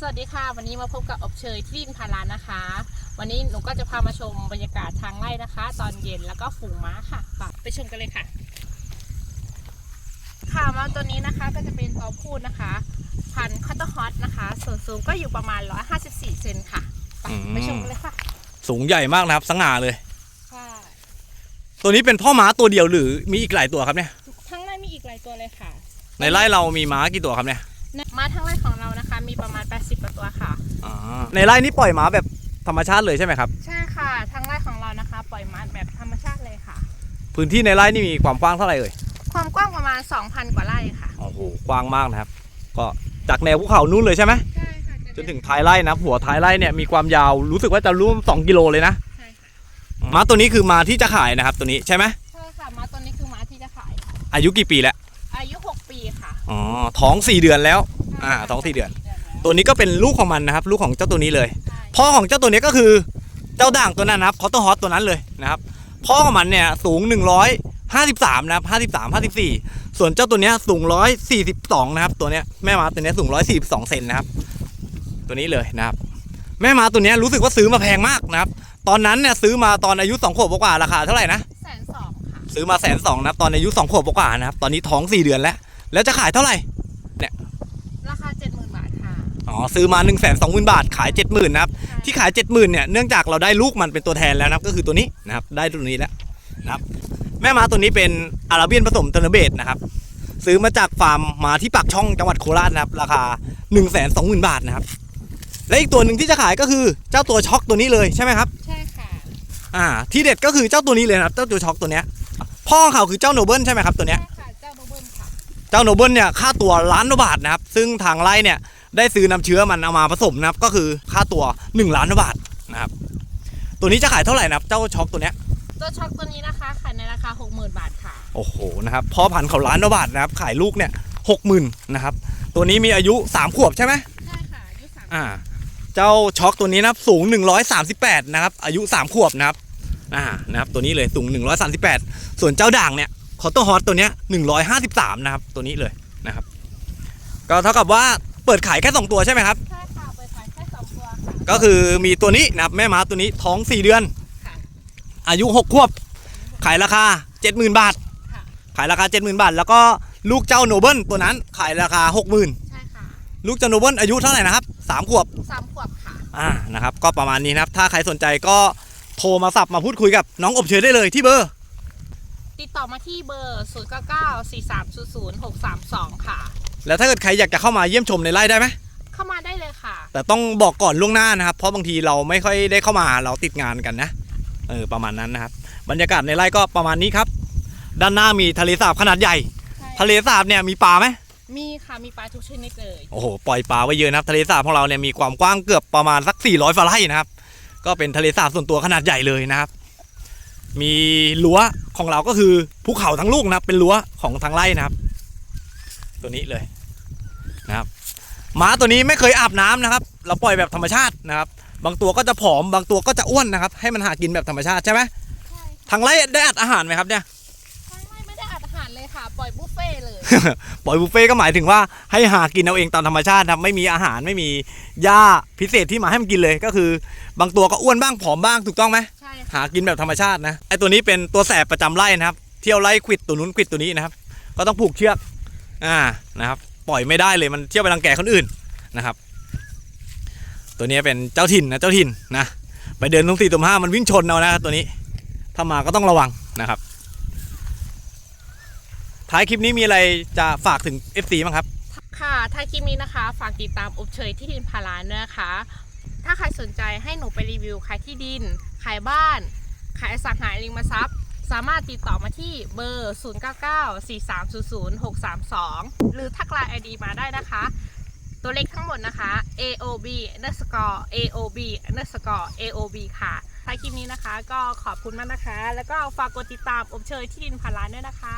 สวัสดีค่ะ วันนี้มาพบกับอบเชยที่ดินพารานะคะ วันนี้หนูก็จะพามาชมบรรยากาศทางไร่นะคะ ตอนเย็นแล้วก็ฝูงม้าค่ะไปชมกันเลยค่ะ ค่ะมาตัวนี้นะคะก็จะเป็นตัวพูดนะคะ พันธุ์คอตเตอร์ฮอตนะคะ ส่วนสูงก็อยู่ประมาณ 154เซนค่ะไปอืมไปชมกันเลยค่ะ สูงใหญ่มากนะครับสง่าเลยค่ะตัวนี้เป็นพ่อม้าตัวเดียวหรือมีอีกหลายตัวครับเนี่ยทั้งไร่มีอีกหลายตัวเลยค่ะ ในไร่เรามีม้ากี่ตัวครับเนี่ยม้าทั้งไร่ของเรานะคะ มีประมาณ 80กว่าตัวค่ะอ่าในไร่นี้ปล่อยม้าแบบธรรมชาติเลยใช่ไหมครับ ใช่ค่ะทั้งไร่ของเรานะคะ ปล่อยม้าแบบธรรมชาติเลยค่ะ พื้นที่ในไร่นี่มีความกว้างเท่าไหร่เอ่ย ความกว้างประมาณ 2,000 กว่าไร่ค่ะ โอ้โห กว้างมากนะครับ ก็จากแนวภูเขานู้นเลยใช่ไหมใช่ค่ะจนถึงท้ายไร่นะครับหัวท้ายไร่เนี่ยมีความยาวรู้สึกว่าจะร่วม 2 กิโลเลยนะ ใช่ค่ะม้าตัวนี้คือม้าที่จะขายนะครับ ตัวนี้ใช่ไหมใช่ค่ะม้าตัวนี้คือม้าที่จะขายค่ะอายุกี่ปีแล้ว อายุ 6 ปีค่ะ อ๋อ ท้อง 4 เดือนแล้ว อ่าใช่ค่ะท้องสี่เดือนแล้ว ตัวนี้ก็เป็นลูกของมันนะครับ ลูกของเจ้าตัวนี้เลยใช่พ่อของเจ้าตัวนี้ก็คือเจ้าด่างตัวนั้นนะครับคอตเตอร์ฮอตตัวนั้นเลยนะครับพ่อของมันเนี่ยสูง 153 นะครับ 53 54 ส่วนเจ้าตัวเนี้ยสูง 142 นะครับ ตัวเนี้ยแม่ม้าตัวเนี้ยสูง 142 เซนนะครับ ตัวนี้เลยนะครับ แม่ม้าตัวเนี้ยรู้สึกว่าซื้อมาแพงมากนะครับ ตอนนั้นเนี่ยซื้อมาตอนอายุ2ขวบกว่าๆราคาเท่าไหร่นะแสนสองค่ะซื้อมาแสนสองนะครับตอนอายุ2ขวบกว่าๆนะครับ ตอนนี้ท้อง 4 เดือนแล้ว แล้วจะขายเท่าไหร่ ราคา 70,000 บาทค่ะ อ๋อซื้อมา1นึ่งแสนสองหมื่นบาทขาย 70,000นะครับใช่ที่ขาย 70,000เนี่ยเนื่องจากเราได้ลูกมันเป็นตัวแทนแล้วนะครับก็คือตัวนี้นะครับได้ตัวนี้แล้วนะครับแม่ม้าตัวนี้เป็นอาราเบียนผสมเทอร์เนเบตนะครับซื้อมาจากฟาร์มมาที่ปากช่องจังหวัดโคราชนะครับราคา1 2 0 0 0 0บาทนะครับและอีกตัวหนึ่งที่จะขายก็คือเจ้าตัวช็อกตัวนี้เลยใช่ไหมครับใช่ค่ะอ่าที่เด็ดก็คือเจ้าตัวนี้เลยนะครับเจ้าตัวช็อกตัวเนี้ยพ่อของเขาคือเจ้าโนเบิลใช่ไหมครับตัวเนี้ยใช่ค่ะเจ้าโนเบิลค่ะเจ้าโนเบิลเนี่ยค่าตัวล้านกว่าบาทนะครับซึ่งทางไร่เนี่ย ได้ซื้อนำเชื้อมันเอามาผสมนะครับ ก็คือค่าตัว 1 ล้านกว่าบาทนะครับ ตัวนี้จะขายเท่าไหร่นะครับ เจ้าช็อกตัวเนี้ยตัวช็อกตัวนี้นะคะขายในราคา 60,000 บาทค่ะ โอ้โหนะครับพ่อพันธุ์เขาล้านกว่าบาทนะครับ ขายลูกเนี่ยหกหมื่นนะครับ ตัวนี้มีอายุ 3 ขวบใช่ไหมใช่ค่ะอายุสามอ่า เจ้าช็อกตัวนี้นะครับสูง 138 นะครับ อายุ 3 ขวบนะครับอ่านะครับ ตัวนี้เลยสูง 138 ส่วนเจ้าด่างเนี่ยคอตเตอร์ฮอตตัวเนี้ย153 นะครับ ตัวนี้เลยนะครับ ก็เท่ากับว่า เปิดขายแค่สองตัวใช่ไหมครับ ใช่ค่ะไปขายแค่สองตัวค่ะก็คือมีตัวนี้นะครับแม่ม้าตัวนี้ท้อง4เดือน ค่ะ อายุ6ขวบ ขายราคา70,000บาท ค่ะ ขายราคา70,000บาท แล้วก็ลูกเจ้าโนเบิลตัวนั้นขายราคา60,000ใช่ค่ะลูกเจ้าโนเบิลอายุเท่าไหร่นะครับ3ขวบ สามขวบค่ะ อ่า นะครับ ก็ประมาณนี้นะครับ ถ้าใครสนใจก็โทรมาสับมาพูดคุยกับน้องอบเชยได้เลยที่เบอร์ ติดต่อมาที่เบอร์ 0 9 9 4 3 0 0 6 3 2 ค่ะ แล้วถ้าเกิดใครอยากจะเข้ามาเยี่ยมชมในไร่ได้ไหมเข้ามาได้เลยค่ะ แต่ต้องบอกก่อนล่วงหน้านะครับ เพราะบางทีเราไม่ค่อยได้เข้ามาเราติดงานกันนะเออประมาณนั้นนะครับ บรรยากาศในไร่ก็ประมาณนี้ครับ ด้านหน้ามีทะเลสาบขนาดใหญ่ ใช่ ทะเลสาบเนี่ยมีปลาไหมมีค่ะมีปลาทุกชนิดเลยโอ้โหปล่อยปลาไว้เยอะนะครับทะเลสาบของเราเนี่ยมีความกว้างเกือบประมาณสัก 400ฝาไร่นะครับ ก็เป็นทะเลสาบส่วนตัวขนาดใหญ่เลยนะครับ มีรั้วของเราก็คือภูเขาทั้งลูกนะครับเป็นรั้วของทางไร่นะครับ ตัวนี้เลยนะครับหมาตัวนี้ไม่เคยอาบน้ำนะครับ เราปล่อยแบบธรรมชาตินะครับ บางตัวก็จะผอม บางตัวก็จะอ้วนนะครับ ให้มันหากินแบบธรรมชาติใช่ไหมใช่ทางไร่ได้อัดอาหารไหมครับเนี่ยทางไร่ไม่ได้อัดอาหารเลยค่ะ ปล่อยบุฟเฟ่ต์เลย ปล่อยบุฟเฟ่ต์ก็หมายถึงว่าให้หากินเอาเองตามธรรมชาติครับ ไม่มีอาหารไม่มีหญ้าพิเศษที่มาให้มันกินเลย ก็คือ บางตัวก็อ้วนบ้างผอมบ้างถูกต้องไหมใช่หากินแบบธรรมชาตินะ ไอตัวนี้เป็นตัวแสบประจำไร่นะครับ เที่ยวไล่ควิดตัวนู้นควิดตัวนี้นะครับ ก็ต้องผูกเชือก อ่านะครับปล่อยไม่ได้เลยมันเที่ยวไปรังแกคนอื่นนะครับ ตัวนี้เป็นเจ้าถิ่นนะเจ้าถิ่นนะไปเดินตรงสี่ตุ่มห้ามันวิ่งชนเอานะตัวนี้ ถ้ามาก็ต้องระวังนะครับ ท้ายคลิปนี้มีอะไรจะฝากถึง FC บ้างครับ ค่ะ ถ้าคลิปนี้นะคะ ฝากติดตามอบเชยที่ดินพารานด้วยนะคะถ้าใครสนใจให้หนูไปรีวิวขายที่ดิน ขายบ้าน ขายอสังหาริมทรัพย์ สามารถติดต่อมาที่เบอร์ 0994300632 หรือทักไลน์ ID มาได้นะคะ ตัวเลขทั้งหมดนะคะ AOB underscore AOB underscore AOB ค่ะท้ายคลิปนี้นะคะ ก็ขอบคุณมากนะคะ แล้วก็ฝากกดติดตามอบเชยที่ดินพารานด้วยนะคะ